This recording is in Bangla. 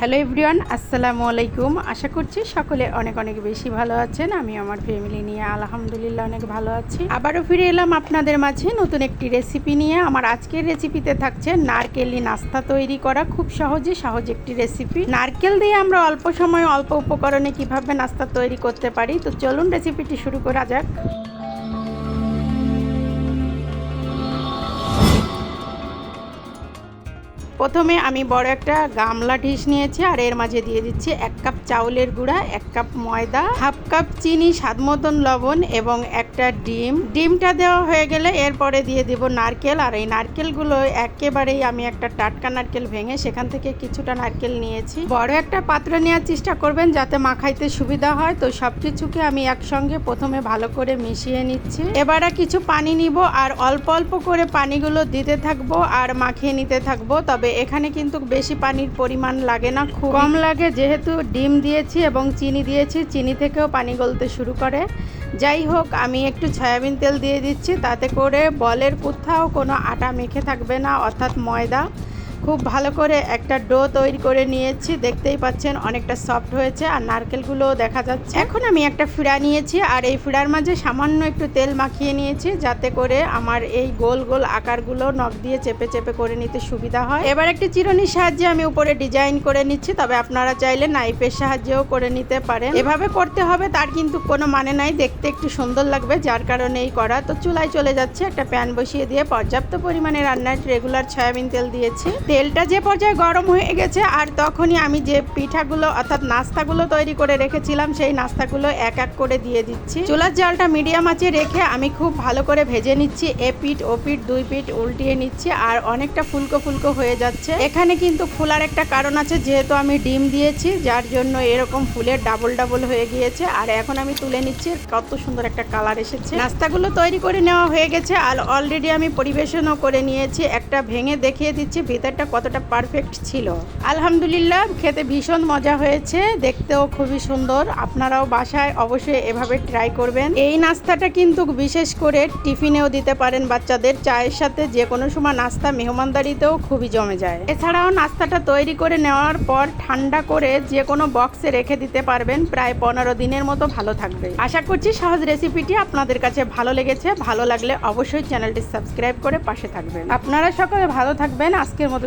হ্যালো এভরিওয়ান, আসসালামু আলাইকুম। আশা করছি সকলে অনেক অনেক বেশি ভালো আছেন। আমি আমার ফ্যামিলি নিয়ে আলহামদুলিল্লাহ অনেক ভালো আছি। আবারও ফিরে এলাম আপনাদের মাঝে নতুন একটি রেসিপি নিয়ে। আমার আজকের রেসিপিতে থাকছে নারকেলি নাস্তা তৈরি করা। খুব সহজে সহজ একটি রেসিপি নারকেল দিয়ে আমরা অল্প সময় অল্প উপকরণে কীভাবে নাস্তা তৈরি করতে পারি? তো চলুন রেসিপিটি শুরু করা যাক। প্রথমে আমি বড় একটা গামলা ডিশ নিয়েছি আর এর মাঝে দিয়ে দিচ্ছি এক কাপ চাউলের গুঁড়া, এক কাপ ময়দা, হাফ কাপ চিনি, স্বাদ মতন লবণ এবং একটা ডিম। ডিমটা দেওয়া হয়ে গেলে এরপরে দিয়ে দিব নারকেল আর এই নারকেলগুলো একেবারেই আমি একটা টাটকা নারকেল ভেঙে সেখান থেকে কিছুটা নারকেল নিয়েছি। বড় একটা পাত্র নেওয়ার চেষ্টা করবেন যাতে মাখাইতে সুবিধা হয়। তো সব কিছুকে আমি একসঙ্গে প্রথমে ভালো করে মিশিয়ে নিচ্ছি। এবারে কিছু পানি নিব আর অল্প অল্প করে পানিগুলো দিতে থাকব আর মাখিয়ে নিতে থাকব। তবে এখানে কিন্তু বেশি পানির পরিমাণ লাগে না খুব কম লাগে। যেহেতু ডিম দিয়েছি এবং চিনি দিয়েছি, চিনি থেকেও পানি গলতে শুরু করে। যাই হোক, আমি একটু সয়াবিন তেল দিয়ে দিচ্ছি, তাতে করে বলের কোথাও কোনো আটা মেখে থাকবে না, অর্থাৎ ময়দা। খুব ভালো করে একটা ডো তৈরি করে নিয়েছি। দেখতেই পাচ্ছেন অনেকটা সফট হয়েছে আর নারকেলগুলোও দেখা যাচ্ছে। এখন আমি একটা ফিড়া নিয়েছি আর এই ফিড়ার মাঝে সামান্য একটু তেল মাখিয়ে নিয়েছি যাতে করে আমার এই গোল গোল আকারগুলো নখ দিয়ে চেপে চেপে করে নিতে সুবিধা হয়। এবার একটি চিরনির সাহায্যে আমি উপরে ডিজাইন করে নিচ্ছি, তবে আপনারা চাইলে নাইফের সাহায্যেও করে নিতে পারেন। এভাবে করতে হবে, তার কিন্তু কোনো মানে নাই, দেখতে একটু সুন্দর লাগবে, যার কারণে এই করা তো চুলায় চলে যাচ্ছে, একটা প্যান বসিয়ে দিয়ে পর্যাপ্ত পরিমাণে রান্নার রেগুলার সয়াবিন তেল দিয়েছি। তেলটা যে পর্যায়ে গরম হয়ে গেছে আর তখনই আমি যে পিঠাগুলো অর্থাৎ নাস্তাগুলো তৈরি করে রেখেছিলাম, সেই নাস্তাগুলো এক এক করে দিয়ে দিচ্ছি। চুলার জালটা মিডিয়াম আঁচে রেখে আমি খুব ভালো করে ভেজে নিচ্ছি, এ পিঠ, ও পিঠ, দুই পিঠ উল্টিয়ে নিচ্ছি আর অনেকটা ফুলকো ফুলকো হয়ে যাচ্ছে। এখানে কিন্তু ফুলার একটা কারণ আছে, যেহেতু আমি ডিম দিয়েছি, যার জন্য এরকম ফুলের ডাবল ডাবল হয়ে গিয়েছে আর এখন আমি তুলে নিচ্ছি, কত সুন্দর একটা কালার এসেছে। নাস্তাগুলো তৈরি করে নেওয়া হয়ে গেছে আর অলরেডি আমি পরিবেশনও করে নিয়েছি, একটা ভেঙে দেখিয়ে দিচ্ছি ভিতরটা কতটা পারফেক্ট ছিল? আলহামদুলিল্লাহ, খেতে ভীষণ মজা হয়েছে, দেখতেও খুবই সুন্দর। আপনারাও বাসায় অবশ্যই এভাবে ট্রাই করবেন। এই নাস্তাটা কিন্তু বিশেষ করে টিফিনেও দিতে পারেন বাচ্চাদের। চায়ের সাথে যে কোনো সময় নাস্তা মেহমানদারিতেও খুবই জমে যায়। এছাড়াও নাস্তাটা তৈরি করে নেওয়ার পর ঠান্ডা করে যে কোনো বক্সে রেখে দিতে পারবেন। প্রায় পনেরো দিনের মতো ভালো থাকবে। আশা করছি সহজ রেসিপিটি আপনাদের কাছে ভালো লেগেছে। ভালো লাগলে অবশ্যই চ্যানেলটি সাবস্ক্রাইব করে পাশে থাকবেন। আপনারা সকলে ভালো থাকবেন। আজকের মতো